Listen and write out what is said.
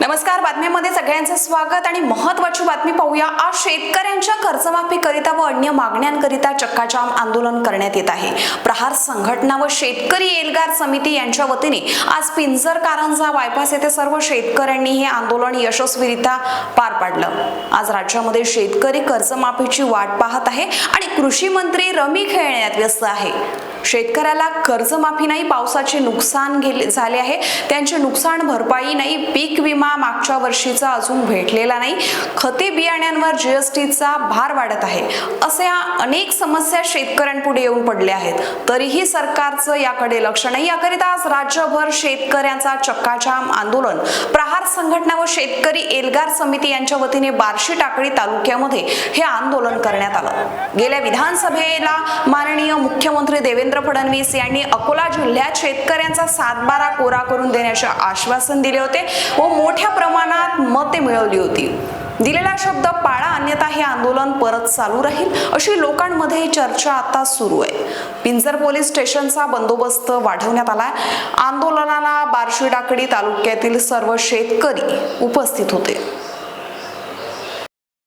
नमस्कार बातमीमध्ये सगळ्यांचं स्वागत आणि महत्वाची बातमी पाहूया. आज शेतकऱ्यांच्या कर्जमाफीकरिता व अन्य मागण्यांकरिता चक्काजाम आंदोलन करण्यात येत आहे. प्रहार संघटना व शेतकरी एल्गार समिती यांच्या वतीने आज पिंजर कारंजा बायपास येथे सर्व शेतकऱ्यांनी हे आंदोलन यशस्वीरित्या पार पाडलं. आज राज्यामध्ये शेतकरी कर्जमाफीची वाट पाहत आहे आणि कृषी मंत्री रमी खेळण्यात व्यस्त आहे. शेतकऱ्याला कर्जमाफी नाही पावसाचे नुकसान गेले झाले आहे. त्यांचे नुकसान भरपाई नाही पीक विमा मागच्या वर्षीचा अजून भेटलेला नाही. खते बियाण्यांवर जीएसटीचा भार वाढत आहे. अशा अनेक समस्या शेतकऱ्यांपुढे येऊन पडल्या आहेत. तरीही सरकारचं याकडे लक्ष नाही. याकरिता आज राज्यभर शेतकऱ्यांचा चक्काजाम आंदोलन. प्रहार संघटना व शेतकरी एल्गार समिती यांच्या वतीने बार्शी टाकळी तालुक्यामध्ये हे आंदोलन करण्यात आलं. गेल्या विधानसभेला माननीय मुख्यमंत्री देवेंद्र फडणवीस यांनी अकोला जिल्ह्यात शेतकऱ्यांचा सातबारा कोरा करून देण्याचे आश्वासन दिले होते व मोठ्या प्रमाणात मते मिळवली होती. दिलेला शब्द पाळा अन्यथा हे आंदोलन परत चालू राहील अशी लोकांमध्ये चर्चा आता सुरू आहे. पिंजर पोलीस स्टेशनचा बंदोबस्त वाढवण्यात आलाय. आंदोलनाला बार्शी टाकडी तालुक्यातील सर्व शेतकरी उपस्थित होते.